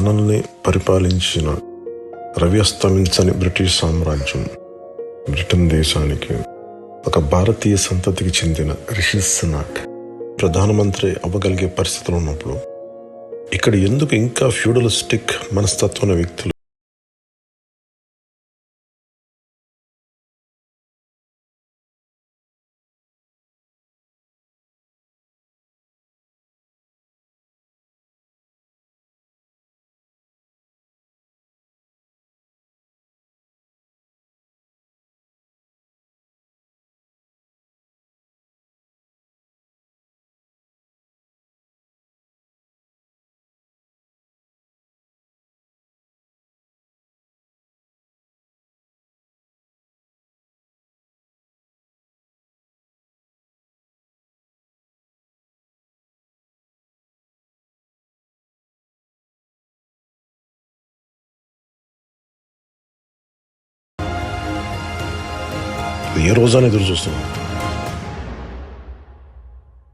మనల్ని పరిపాలించిన రవి బ్రిటిష్ సామ్రాజ్యం బ్రిటన్ దేశానికి ఒక భారతీయ సంతతికి చెందిన రిషి సునాక్ ప్రధానమంత్రి అవ్వగలిగే పరిస్థితులు ఉన్నప్పుడు ఇక్కడ ఎందుకు ఇంకా ఫ్యూడలిస్టిక్ మనస్తత్వం వ్యక్తులు ఏ రోజా ఎదురు చూస్తున్నాం